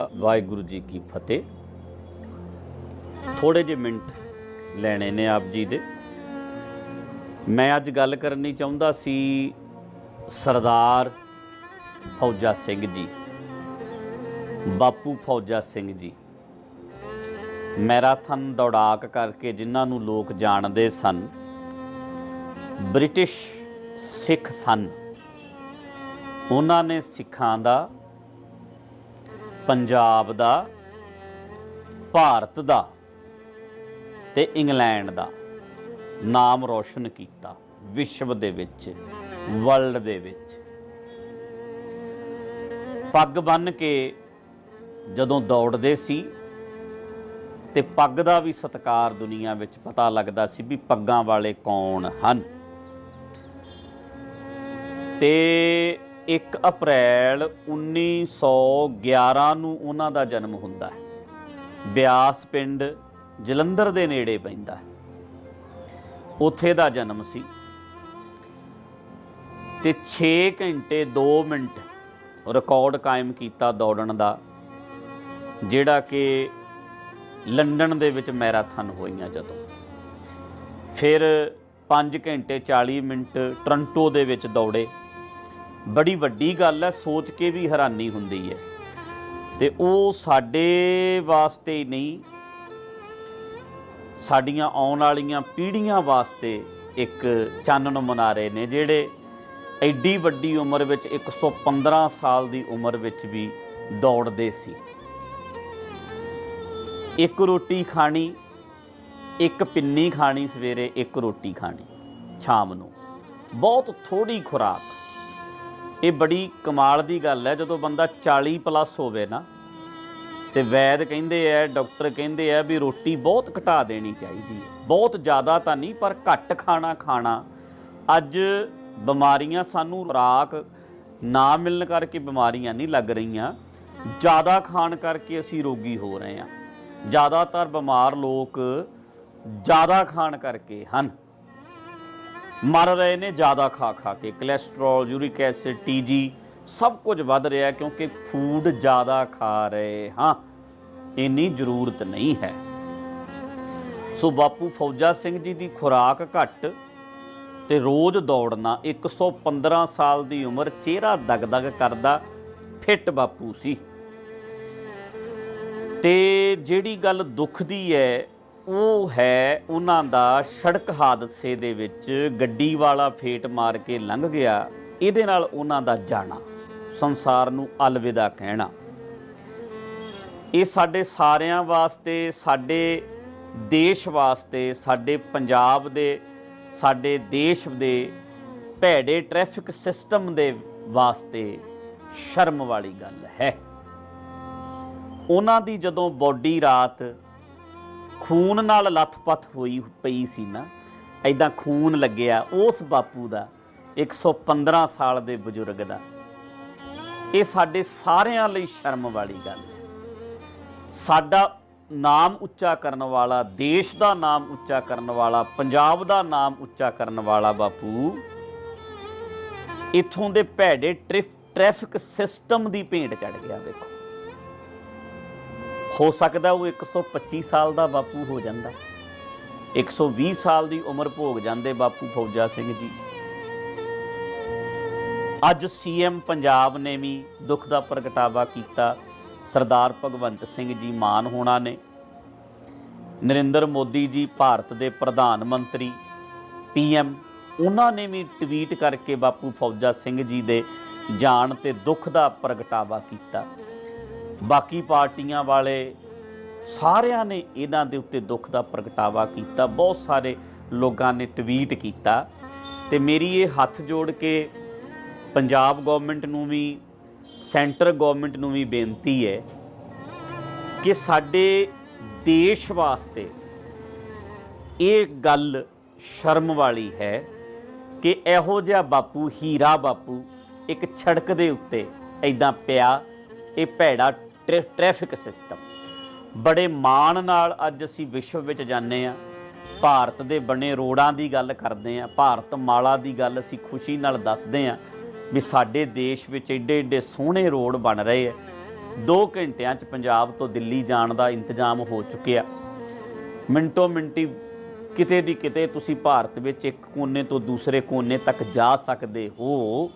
ਵਾਹਿਗੁਰੂ ਜੀ ਕੀ ਫਤਿਹ। ਥੋੜੇ ਜਿਹੇ ਮਿੰਟ ਲੈਣੇ ਨੇ ਆਪ ਜੀ ਦੇ। ਮੈਂ ਅੱਜ ਗੱਲ ਕਰਨੀ ਚਾਹੁੰਦਾ ਸੀ ਸਰਦਾਰ ਫੌਜਾ ਸਿੰਘ ਜੀ, ਬਾਪੂ ਫੌਜਾ ਸਿੰਘ ਜੀ। ਮੈਰਾਥਨ ਦੌੜਾਕ ਕਰਕੇ ਜਿਨ੍ਹਾਂ ਨੂੰ ਲੋਕ ਜਾਣਦੇ ਸਨ, ਬ੍ਰਿਟਿਸ਼ ਸਿੱਖ ਸਨ। ਉਹਨਾਂ ਨੇ ਸਿੱਖਾਂ ਦਾ ਪੰਜਾਬ ਦਾ, ਭਾਰਤ ਦਾ ਤੇ ਇੰਗਲੈਂਡ ਦਾ ਨਾਮ ਰੌਸ਼ਨ ਕੀਤਾ, ਵਿਸ਼ਵ ਦੇ ਵਿੱਚ ਵਰਲਡ ਦੇ ਵਿੱਚ। ਪੱਗ ਬੰਨ ਕੇ ਜਦੋਂ ਦੌੜਦੇ ਸੀ ਤੇ ਪੱਗ ਦਾ ਵੀ ਸਤਕਾਰ ਦੁਨੀਆ ਵਿੱਚ ਪਤਾ ਲੱਗਦਾ ਸੀ ਵੀ ਪੱਗਾਂ ਵਾਲੇ ਕੌਣ ਹਨ। ਤੇ 1 ਅਪ੍ਰੈਲ 1911 ਨੂੰ ਉਹਨਾਂ ਦਾ ਜਨਮ ਹੁੰਦਾ ਹੈ। ਬਿਆਸ ਪਿੰਡ ਜਲੰਧਰ ਦੇ ਨੇੜੇ ਪੈਂਦਾ ਹੈ। ਉੱਥੇ ਦਾ ਜਨਮ ਸੀ। ਤੇ 6 ਘੰਟੇ 2 ਮਿੰਟ ਰਿਕਾਰਡ ਕਾਇਮ ਕੀਤਾ ਦੌੜਨ ਦਾ, ਜਿਹੜਾ ਕਿ ਲੰਡਨ ਦੇ ਵਿੱਚ ਮੈਰਾਥਨ ਹੋਈਆਂ ਜਦੋਂ। ਫਿਰ 5 ਘੰਟੇ 40 ਮਿੰਟ ਟੋਰਾਂਟੋ ਦੇ ਵਿੱਚ ਦੌੜੇ। ਬੜੀ ਵੱਡੀ ਗੱਲ ਹੈ, ਸੋਚ ਕੇ ਵੀ ਹੈਰਾਨੀ ਹੁੰਦੀ ਹੈ। ਤੇ ਉਹ ਸਾਡੇ ਵਾਸਤੇ ਹੀ ਨਹੀਂ, ਸਾਡੀਆਂ ਆਉਣ ਵਾਲੀਆਂ ਪੀੜ੍ਹੀਆਂ ਵਾਸਤੇ ਇੱਕ ਚਾਨਣ ਮਨਾਰੇ ਨੇ, ਜਿਹੜੇ ਐਡੀ ਵੱਡੀ ਉਮਰ ਵਿੱਚ 115 ਸਾਲ ਦੀ ਉਮਰ ਵਿੱਚ ਵੀ ਦੌੜਦੇ ਸੀ। ਇੱਕ ਰੋਟੀ ਖਾਣੀ, ਇੱਕ ਪਿੰਨੀ ਖਾਣੀ ਸਵੇਰੇ, ਇੱਕ ਰੋਟੀ ਖਾਣੀ, ਸ਼ਾਮ ਨੂੰ। ਬਹੁਤ ਥੋੜੀ ਖੁਰਾਕ। ਇਹ ਬੜੀ ਕਮਾਲ ਦੀ ਗੱਲ ਹੈ, ਜਦੋਂ ਬੰਦਾ 40 ਪਲੱਸ ਹੋਵੇ ਨਾ, ਤੇ ਵੈਦ ਕਹਿੰਦੇ ਆ, ਡਾਕਟਰ ਕਹਿੰਦੇ ਆ ਵੀ ਰੋਟੀ ਬਹੁਤ ਘਟਾ ਦੇਣੀ ਚਾਹੀਦੀ ਹੈ। ਬਹੁਤ ਜ਼ਿਆਦਾ ਤਾਂ ਨਹੀਂ, ਪਰ ਘੱਟ ਖਾਣਾ ਖਾਣਾ। ਅੱਜ ਬਿਮਾਰੀਆਂ ਸਾਨੂੰ ਖੁਰਾਕ ਨਾ ਮਿਲਣ ਕਰਕੇ ਬਿਮਾਰੀਆਂ ਨਹੀਂ ਲੱਗ ਰਹੀਆਂ। ਜ਼ਿਆਦਾ ਖਾਣ ਕਰਕੇ ਅਸੀਂ ਰੋਗੀ ਹੋ ਰਹੇ ਹਾਂ। ਜ਼ਿਆਦਾਤਰ ਬਿਮਾਰ ਲੋਕ ਜ਼ਿਆਦਾ ਖਾਣ ਕਰਕੇ ਹਨ। ਮਰ ਰਹੇ ਨੇ, ਜ਼ਿਆਦਾ ਖਾ ਖਾ ਕੇ। ਕੋਲੇਸਟ੍ਰੋਲ ਯੂਰਿਕ ਐਸਿਡ ਟੀਜੀ ਸਭ ਕੁਝ ਵੱਧ ਰਿਹਾ ਕਿਉਂਕਿ ਫੂਡ ਜ਼ਿਆਦਾ ਖਾ ਰਹੇ ਹਾਂ। ਇੰਨੀ ਜ਼ਰੂਰਤ ਨਹੀਂ ਹੈ। ਸੋ ਬਾਪੂ ਫੌਜਾ ਸਿੰਘ ਜੀ ਦੀ ਖੁਰਾਕ ਘੱਟ ਤੇ ਰੋਜ਼ ਦੌੜਨਾ 115 ਸਾਲ ਦੀ ਉਮਰ, ਚਿਹਰਾ ਦਗਦਗ ਕਰਦਾ, ਫਿੱਟ ਬਾਪੂ ਸੀ। ਤੇ ਜਿਹੜੀ ਗੱਲ ਦੁੱਖ ਦੀ ਹੈ ਉਹ ਹੈ ਉਹਨਾਂ ਦਾ ਸੜਕ ਹਾਦਸੇ ਦੇ ਵਿੱਚ ਗੱਡੀ ਵਾਲਾ ਫੇਟ ਮਾਰ ਕੇ ਲੰਘ ਗਿਆ। ਇਹਦੇ ਨਾਲ ਉਹਨਾਂ ਦਾ ਜਾਣਾ, ਸੰਸਾਰ ਨੂੰ ਅਲਵਿਦਾ ਕਹਿਣਾ। ਇਹ ਸਾਡੇ ਸਾਰਿਆਂ ਵਾਸਤੇ, ਸਾਡੇ ਦੇਸ਼ ਵਾਸਤੇ, ਸਾਡੇ ਪੰਜਾਬ ਦੇ, ਸਾਡੇ ਦੇਸ਼ ਦੇ ਭੈੜੇ ਟ੍ਰੈਫਿਕ ਸਿਸਟਮ ਦੇ ਵਾਸਤੇ ਸ਼ਰਮ ਵਾਲੀ ਗੱਲ ਹੈ। ਉਹਨਾਂ ਦੀ ਜਦੋਂ ਬੋਡੀ ਰਾਤ ਖੂਨ ਨਾਲ ਲੱਥਪੱਥ ਹੋਈ ਪਈ ਸੀ ਨਾ ਐਦਾਂ ਖੂਨ ਲੱਗਿਆ ਉਸ ਬਾਪੂ ਦਾ 115 ਸਾਲ ਦੇ ਬਜ਼ੁਰਗ ਦਾ। ਇਹ ਸਾਡੇ ਸਾਰਿਆਂ ਲਈ ਸ਼ਰਮ ਵਾਲੀ ਗੱਲ ਹੈ। ਸਾਡਾ ਨਾਮ ਉੱਚਾ ਕਰਨ ਵਾਲਾ, ਦੇਸ਼ ਦਾ ਨਾਮ ਉੱਚਾ ਕਰਨ ਵਾਲਾ, ਪੰਜਾਬ ਦਾ ਨਾਮ ਉੱਚਾ ਕਰਨ ਵਾਲਾ ਬਾਪੂ, ਇਥੋਂ ਦੇ ਭੈੜੇ ਟ੍ਰਿਫ, ਟ੍ਰੈਫਿਕ ਸਿਸਟਮ ਦੀ ਭੇਂਟ ਚੜ ਗਿਆ ਦੇਖੋ ਹੋ ਸਕਦਾ ਉਹ 125 ਸਾਲ ਦਾ ਬਾਪੂ ਹੋ ਜਾਂਦਾ। 120 ਸਾਲ ਦੀ ਉਮਰ ਭੋਗ ਜਾਂਦੇ ਬਾਪੂ ਫੌਜਾ ਸਿੰਘ ਜੀ। ਅੱਜ ਸੀਐਮ ਪੰਜਾਬ ਨੇ ਵੀ ਦੁੱਖ ਦਾ ਪ੍ਰਗਟਾਵਾ ਕੀਤਾ। ਸਰਦਾਰ ਭਗਵੰਤ ਸਿੰਘ ਜੀ ਮਾਨ ਹੋਣਾ ਨੇ। ਨਰਿੰਦਰ ਮੋਦੀ ਜੀ ਭਾਰਤ ਦੇ ਪ੍ਰਧਾਨ ਮੰਤਰੀ ਪੀਐਮ ਉਹਨਾਂ ਨੇ ਵੀ ਟਵੀਟ ਕਰਕੇ ਬਾਪੂ ਫੌਜਾ ਸਿੰਘ ਜੀ ਦੇ ਜਾਣ ਤੇ ਦੁੱਖ ਦਾ ਪ੍ਰਗਟਾਵਾ ਕੀਤਾ। ਬਾਕੀ ਪਾਰਟੀਆਂ ਵਾਲੇ ਸਾਰਿਆਂ ਨੇ ਇਹਨਾਂ ਦੇ ਉੱਤੇ ਦੁੱਖ ਦਾ ਪ੍ਰਗਟਾਵਾ ਕੀਤਾ, ਬਹੁਤ ਸਾਰੇ ਲੋਕਾਂ ਨੇ ਟਵੀਟ ਕੀਤਾ ਤੇ ਮੇਰੀ ਇਹ ਹੱਥ ਜੋੜ ਕੇ ਪੰਜਾਬ ਗਵਰਨਮੈਂਟ ਨੂੰ ਵੀ, ਸੈਂਟਰ ਗਵਰਨਮੈਂਟ ਨੂੰ ਵੀ ਬੇਨਤੀ ਹੈ ਕਿ ਸਾਡੇ ਦੇਸ਼ ਵਾਸਤੇ ਇਹ ਗੱਲ ਸ਼ਰਮ ਵਾਲੀ ਹੈ ਕਿ ਇਹੋ ਜਿਹਾ ਬਾਪੂ, ਹੀਰਾ ਬਾਪੂ ਇੱਕ ਛੜਕ ਦੇ ਉੱਤੇ ਐਦਾਂ ਪਿਆ, ਇਹ ਭੈੜਾ ਟ੍ਰੈਫਿਕ ਸਿਸਟਮ। ਬੜੇ ਮਾਣ ਨਾਲ ਅੱਜ ਅਸੀਂ ਵਿਸ਼ਵ ਵਿੱਚ ਜਾਂਦੇ ਆ ਭਾਰਤ ਦੇ ਬਣੇ ਰੋਡਾਂ ਦੀ ਗੱਲ ਕਰਦੇ ਆ ਭਾਰਤ ਮਾਲਾ ਦੀ ਗੱਲ ਅਸੀਂ ਖੁਸ਼ੀ ਨਾਲ ਦੱਸਦੇ ਆ ਵੀ ਸਾਡੇ ਦੇਸ਼ ਵਿੱਚ ਏਡੇ ਏਡੇ ਸੋਹਣੇ ਰੋਡ ਬਣ ਰਹੇ ਆ 2 ਘੰਟਿਆਂ 'ਚ ਪੰਜਾਬ ਤੋਂ ਦਿੱਲੀ ਜਾਣ ਦਾ ਇੰਤਜ਼ਾਮ ਹੋ ਚੁੱਕਿਆ। ਮਿੰਟੋ ਮਿੰਟੀ ਕਿਤੇ ਦੀ ਕਿਤੇ ਤੁਸੀਂ ਭਾਰਤ ਵਿੱਚ ਇੱਕ ਕੋਨੇ ਤੋਂ ਦੂਸਰੇ ਕੋਨੇ ਤੱਕ ਜਾ ਸਕਦੇ ਹੋ।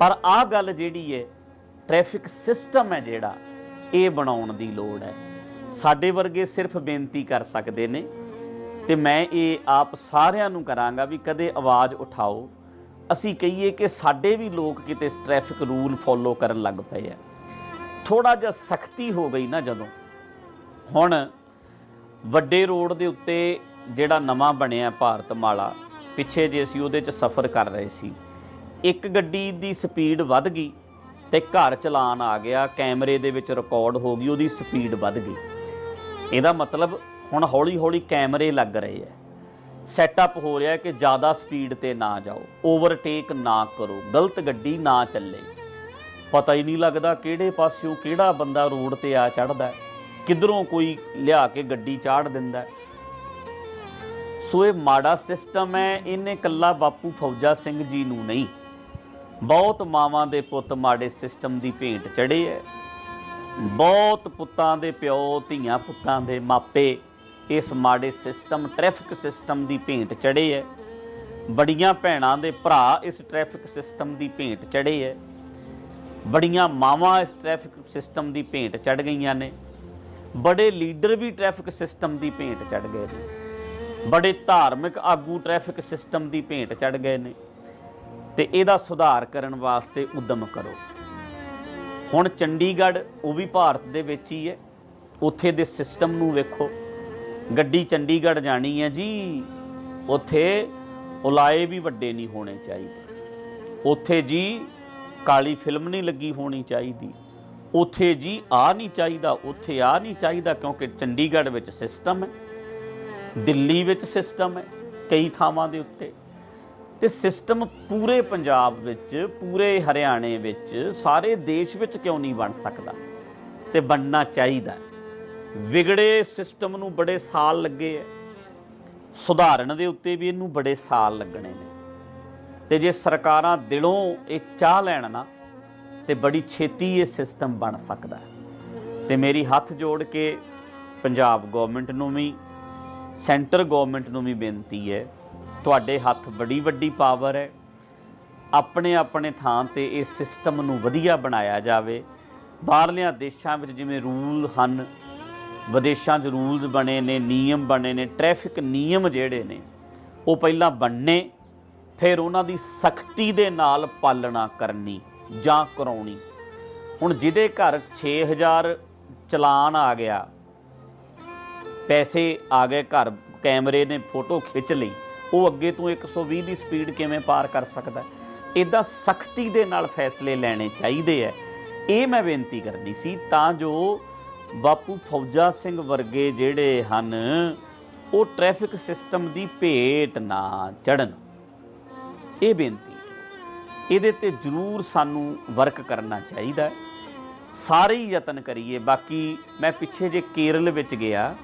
ਪਰ ਆਹ ਗੱਲ ਜਿਹੜੀ ਹੈ ਟ੍ਰੈਫਿਕ ਸਿਸਟਮ ਹੈ ਜਿਹੜਾ, ਇਹ ਬਣਾਉਣ ਦੀ ਲੋੜ ਹੈ। ਸਾਡੇ ਵਰਗੇ ਸਿਰਫ ਬੇਨਤੀ ਕਰ ਸਕਦੇ ਨੇ ਤੇ ਮੈਂ ਇਹ ਆਪ ਸਾਰਿਆਂ ਨੂੰ ਕਰਾਂਗਾ ਵੀ ਕਦੇ ਆਵਾਜ਼ ਉਠਾਓ। ਅਸੀਂ ਕਹੀਏ ਕਿ ਸਾਡੇ ਵੀ ਲੋਕ ਕਿਤੇ ਟ੍ਰੈਫਿਕ ਰੂਲ ਫੋਲੋ ਕਰਨ ਲੱਗ ਪਏ ਆ। ਥੋੜਾ ਜਿਹਾ ਸਖਤੀ ਹੋ ਗਈ ਨਾ ਜਦੋਂ। ਹੁਣ ਵੱਡੇ ਰੋਡ ਦੇ ਉੱਤੇ ਜਿਹੜਾ ਨਵਾਂ ਬਣਿਆ ਭਾਰਤ ਮਾਲਾ, ਪਿੱਛੇ ਜੇ ਅਸੀਂ ਉਹਦੇ 'ਚ ਸਫ਼ਰ ਕਰ ਰਹੇ ਸੀ, ਇੱਕ ਗੱਡੀ ਦੀ ਸਪੀਡ ਵੱਧ ਗਈ। ਤੇ ਘਰ ਚਲਾਨ ਆ ਗਿਆ, ਕੈਮਰੇ ਦੇ ਵਿੱਚ ਰਿਕਾਰਡ ਹੋ ਗਈ, ਉਹਦੀ ਸਪੀਡ ਵੱਧ ਗਈ। ਇਹਦਾ ਮਤਲਬ ਹੁਣ ਹੌਲੀ-ਹੌਲੀ ਕੈਮਰੇ ਲੱਗ ਰਹੇ ਆ ਸੈਟਅਪ ਹੋ ਰਿਹਾ ਕਿ ਜ਼ਿਆਦਾ ਸਪੀਡ ਤੇ ਨਾ ਜਾਓ ਓਵਰਟੇਕ ਨਾ ਕਰੋ, ਗਲਤ ਗੱਡੀ ਨਾ ਚੱਲੇ। ਪਤਾ ਹੀ ਨਹੀਂ ਲੱਗਦਾ ਕਿਹੜੇ ਪਾਸਿਓਂ ਕਿਹੜਾ ਬੰਦਾ ਰੋਡ ਤੇ ਆ ਚੜਦਾ ਹੈ, ਕਿੱਧਰੋਂ ਕੋਈ ਲਿਆ ਕੇ ਗੱਡੀ ਚਾੜ ਦਿੰਦਾ ਸੋ ਇਹ ਮਾੜਾ ਸਿਸਟਮ ਹੈ, ਇਹਨੇ ਕੱਲਾ ਬਾਪੂ ਫੌਜਾ ਸਿੰਘ ਜੀ ਨੂੰ ਨਹੀਂ। ਬਹੁਤ ਮਾਵਾਂ ਦੇ ਪੁੱਤ ਮਾੜੇ ਸਿਸਟਮ ਦੀ ਭੇਂਟ ਚੜੇ ਐ। ਬਹੁਤ ਪੁੱਤਾਂ ਦੇ ਪਿਓ, ਧੀਆਂ ਪੁੱਤਾਂ ਦੇ ਮਾਪੇ ਇਸ ਮਾੜੇ ਸਿਸਟਮ, ਟ੍ਰੈਫਿਕ ਸਿਸਟਮ ਦੀ ਭੇਂਟ ਚੜੇ ਐ। ਬੜੀਆਂ ਭੈਣਾਂ ਦੇ ਭਰਾ ਇਸ ਟ੍ਰੈਫਿਕ ਸਿਸਟਮ ਦੀ ਭੇਂਟ ਚੜੇ ਐ। ਬੜੀਆਂ ਮਾਵਾਂ ਇਸ ਟ੍ਰੈਫਿਕ ਸਿਸਟਮ ਦੀ ਭੇਂਟ ਚੜ ਗਈਆਂ ਨੇ। ਬੜੇ ਲੀਡਰ ਵੀ ਟ੍ਰੈਫਿਕ ਸਿਸਟਮ ਦੀ ਭੇਂਟ ਚੜ ਗਏ ਨੇ। ਬੜੇ ਧਾਰਮਿਕ ਆਗੂ ਟ੍ਰੈਫਿਕ ਸਿਸਟਮ ਦੀ ਭੇਂਟ ਚੜ ਗਏ ਨੇ। ਤੇ ਇਹਦਾ ਸੁਧਾਰ ਕਰਨ ਵਾਸਤੇ ਉਦਮ ਕਰੋ। ਹੁਣ ਚੰਡੀਗੜ੍ਹ, ਉਹ ਵੀ ਭਾਰਤ ਦੇ ਵਿੱਚ ਹੀ ਹੈ। ਉੱਥੇ ਦੇ ਸਿਸਟਮ ਨੂੰ ਵੇਖੋ। ਗੱਡੀ ਚੰਡੀਗੜ੍ਹ ਜਾਣੀ ਹੈ ਜੀ। ਉੱਥੇ ਉਲਾਏ ਵੀ ਵੱਡੇ ਨਹੀਂ ਹੋਣੇ ਚਾਹੀਦੇ। ਉੱਥੇ ਜੀ ਕਾਲੀ ਫਿਲਮ ਨਹੀਂ ਲੱਗੀ ਹੋਣੀ ਚਾਹੀਦੀ। ਉੱਥੇ ਜੀ ਆ ਨਹੀਂ ਚਾਹੀਦਾ, ਉੱਥੇ ਆ ਨਹੀਂ ਚਾਹੀਦਾ ਕਿਉਂਕਿ ਚੰਡੀਗੜ੍ਹ ਵਿੱਚ ਸਿਸਟਮ ਹੈ। ਦਿੱਲੀ ਵਿੱਚ ਸਿਸਟਮ ਹੈ, ਕਈ ਥਾਵਾਂ ਦੇ ਉੱਤੇ। ਤੇ ਸਿਸਟਮ ਪੂਰੇ ਪੰਜਾਬ ਵਿੱਚ, ਪੂਰੇ ਹਰਿਆਣੇ ਵਿੱਚ, ਸਾਰੇ ਦੇਸ਼ ਵਿੱਚ ਕਿਉਂ ਨਹੀਂ ਬਣ ਸਕਦਾ? ਤੇ ਬਣਨਾ ਚਾਹੀਦਾ ਵਿਗੜੇ ਸਿਸਟਮ ਨੂੰ ਬੜੇ ਸਾਲ ਲੱਗੇ ਐ ਸੁਧਾਰਨ ਦੇ ਉੱਤੇ ਵੀ ਇਹਨੂੰ ਬੜੇ ਸਾਲ ਲੱਗਣੇ ਨੇ। ਤੇ ਜੇ ਸਰਕਾਰਾਂ ਦਿਲੋਂ ਇਹ ਚਾਹ ਲੈਣ ਨਾ, ਤੇ ਬੜੀ ਛੇਤੀ ਇਹ ਸਿਸਟਮ ਬਣ ਸਕਦਾ ਹੈ। ਤੇ ਮੇਰੀ ਹੱਥ ਜੋੜ ਕੇ ਪੰਜਾਬ ਗਵਰਨਮੈਂਟ ਨੂੰ ਵੀ ਸੈਂਟਰ ਗਵਰਨਮੈਂਟ ਨੂੰ ਵੀ ਬੇਨਤੀ ਹੈ ਤੁਹਾਡੇ ਹੱਥ ਬੜੀ ਵੱਡੀ ਪਾਵਰ ਹੈ। ਆਪਣੇ ਆਪਣੇ ਥਾਂ ਤੇ ਇਹ ਸਿਸਟਮ ਨੂੰ ਵਧੀਆ ਬਣਾਇਆ ਜਾਵੇ। ਬਾਹਰਲਿਆਂ ਦੇਸ਼ਾਂ ਵਿੱਚ ਜਿਵੇਂ ਰੂਲ ਹਨ, ਵਿਦੇਸ਼ਾਂ 'ਚ ਰੂਲਸ ਬਣੇ ਨੇ, ਨਿਯਮ ਬਣੇ ਨੇ ਟ੍ਰੈਫਿਕ ਨਿਯਮ ਜਿਹੜੇ ਨੇ, ਉਹ ਪਹਿਲਾਂ ਬਣਨੇ, ਫਿਰ ਉਹਨਾਂ ਦੀ ਸਖਤੀ ਦੇ ਨਾਲ ਪਾਲਣਾ ਕਰਨੀ ਜਾਂ ਕਰਾਉਣੀ। ਹੁਣ ਜਿਹਦੇ ਘਰ 6000 ਚਲਾਨ ਆ ਗਿਆ, ਪੈਸੇ ਆ ਗਏ ਘਰ, ਕੈਮਰੇ ਨੇ ਫੋਟੋ ਖਿੱਚ ਲਈ ਉਹ ਅੱਗੇ ਤੋਂ 120 ਦੀ ਸਪੀਡ ਕਿਵੇਂ ਪਾਰ ਕਰ ਸਕਦਾ ਇਦਾਂ ਸਖਤੀ ਦੇ ਨਾਲ ਫੈਸਲੇ ਲੈਣੇ ਚਾਹੀਦੇ ਐ ਇਹ ਮੈਂ ਬੇਨਤੀ ਕਰਨੀ ਸੀ, ਤਾਂ ਜੋ ਬਾਪੂ ਫੌਜਾ ਸਿੰਘ ਵਰਗੇ ਜਿਹੜੇ ਹਨ, ਉਹ ਟ੍ਰੈਫਿਕ ਸਿਸਟਮ ਦੀ ਭੇਟ ਨਾ ਚੜਨ। ਇਹ ਬੇਨਤੀ ਇਹਦੇ ਤੇ ਜ਼ਰੂਰ ਸਾਨੂੰ ਵਰਕ ਕਰਨਾ ਚਾਹੀਦਾ ਹੈ। ਸਾਰੇ ਹੀ ਯਤਨ ਕਰੀਏ। ਬਾਕੀ ਮੈਂ ਪਿੱਛੇ ਜੇ ਕੇਰਲ ਵਿੱਚ ਗਿਆ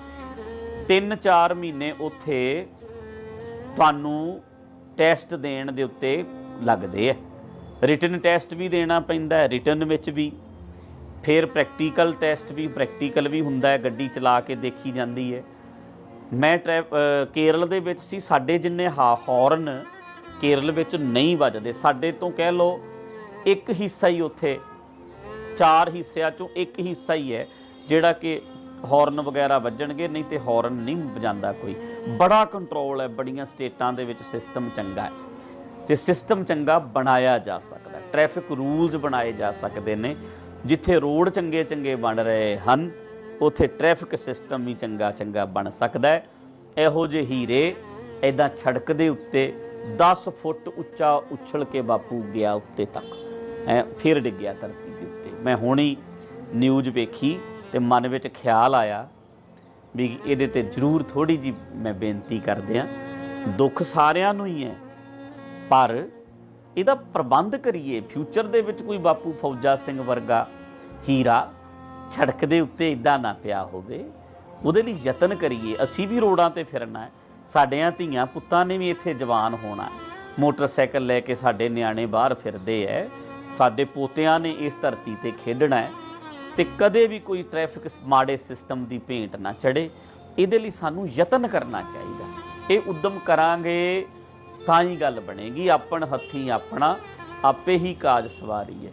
3-4 ਮਹੀਨੇ ਉੱਥੇ ਤੁਹਾਨੂੰ ਟੈਸਟ ਦੇਣ ਦੇ ਉੱਤੇ ਲੱਗਦੇ ਆ ਰਿਟਨ ਟੈਸਟ ਵੀ ਦੇਣਾ ਪੈਂਦਾ ਹੈ ਰਿਟਨ ਵਿੱਚ ਵੀ। ਫਿਰ ਪ੍ਰੈਕਟੀਕਲ ਟੈਸਟ ਵੀ ਪ੍ਰੈਕਟੀਕਲ ਵੀ ਹੁੰਦਾ ਹੈ ਗੱਡੀ ਚਲਾ ਕੇ ਦੇਖੀ ਜਾਂਦੀ ਹੈ ਮੈਂ ਟਰੈ- ਕੇਰਲ ਦੇ ਵਿੱਚ ਸੀ, ਸਾਡੇ ਜਿੰਨੇ ਹਾ ਹੌਰਨ ਕੇਰਲ ਵਿੱਚ ਨਹੀਂ ਵੱਜਦੇ। ਸਾਡੇ ਤੋਂ ਕਹਿ ਲਓ, ਇੱਕ ਹਿੱਸਾ ਹੀ ਉੱਥੇ, ਚਾਰ ਹਿੱਸਿਆਂ ਚੋਂ ਇੱਕ ਹਿੱਸਾ ਹੀ ਹੈ ਜਿਹੜਾ ਕਿ ਹਾਰਨ ਵਗੈਰਾ ਵੱਜਣਗੇ, ਨਹੀਂ ਤੇ ਹਾਰਨ ਨਹੀਂ ਵਜਾਉਂਦਾ ਕੋਈ। ਬੜਾ ਕੰਟਰੋਲ ਹੈ, ਬੜੀਆਂ ਸਟੇਟਾਂ ਦੇ ਵਿੱਚ ਸਿਸਟਮ ਚੰਗਾ ਹੈ। ਤੇ ਸਿਸਟਮ ਚੰਗਾ ਬਣਾਇਆ ਜਾ ਸਕਦਾ। ਟ੍ਰੈਫਿਕ ਰੂਲਸ ਬਣਾਏ ਜਾ ਸਕਦੇ ਨੇ। ਜਿੱਥੇ ਰੋਡ ਚੰਗੇ ਚੰਗੇ ਬਣ ਰਹੇ ਹਨ, ਉਥੇ ਟ੍ਰੈਫਿਕ ਸਿਸਟਮ ਵੀ ਚੰਗਾ ਚੰਗਾ ਬਣ ਸਕਦਾ ਹੈ। ਇਹੋ ਜਿਹੇ ਹੀਰੇ ਐਦਾਂ ਛੜਕ ਦੇ ਉੱਤੇ 10 ਫੁੱਟ ਉੱਚਾ ਉਛਲ ਕੇ ਬਾਪੂ ਗਿਆ ਉੱਤੇ ਤੱਕ। ਐ ਫਿਰ ਡਿੱਗਿਆ ਧਰਤੀ ਦੇ ਉੱਤੇ। ਮੈਂ ਹੁਣੀ ਨਿਊਜ਼ ਵੇਖੀ। ਤੇ ਮਨ ਵਿੱਚ ਖਿਆਲ ਆਇਆ ਵੀ ਇਹਦੇ ਤੇ ਜ਼ਰੂਰ ਥੋੜੀ ਜੀ ਮੈਂ ਬੇਨਤੀ ਕਰਦੇ ਆ ਦੁੱਖ ਸਾਰਿਆਂ ਨੂੰ ਹੀ ਹੈ, ਪਰ ਇਹਦਾ ਪ੍ਰਬੰਧ ਕਰੀਏ। ਫਿਊਚਰ ਦੇ ਵਿੱਚ ਕੋਈ ਬਾਪੂ ਫੌਜਾ ਸਿੰਘ ਵਰਗਾ ਹੀਰਾ ਛੜਕ ਦੇ ਉੱਤੇ ਇਦਾਂ ਨਾ ਪਿਆ ਹੋਵੇ। ਉਹਦੇ ਲਈ ਯਤਨ ਕਰੀਏ। ਅਸੀਂ ਵੀ ਰੋਡਾਂ ਤੇ ਫਿਰਨਾ ਹੈ। ਸਾਡਿਆਂ ਧੀਆਂ ਪੁੱਤਾਂ ਨੇ ਵੀ ਇੱਥੇ ਜਵਾਨ ਹੋਣਾ ਮੋਟਰਸਾਈਕਲ ਲੈ ਕੇ ਸਾਡੇ ਨਿਆਣੇ ਬਾਹਰ ਫਿਰਦੇ ਐ ਸਾਡੇ ਪੋਤਿਆਂ ਨੇ ਇਸ ਧਰਤੀ ਤੇ ਖੇਡਣਾ ਹੈ। ਤੇ ਕਦੇ ਵੀ ਕੋਈ ਟ੍ਰੈਫਿਕ ਮਾੜੇ ਸਿਸਟਮ ਦੀ ਭੇਂਟ ਨਾ ਚੜੇ ਇਹਦੇ ਲਈ ਸਾਨੂੰ ਯਤਨ ਕਰਨਾ ਚਾਹੀਦਾ। ਇਹ ਉਦਮ ਕਰਾਂਗੇ ਤਾਂ ਹੀ ਗੱਲ ਬਣੇਗੀ। ਆਪਣ ਹੱਥੀ ਆਪਣਾ, ਆਪੇ ਹੀ ਕਾਜ ਸਵਾਰੀ ਹੈ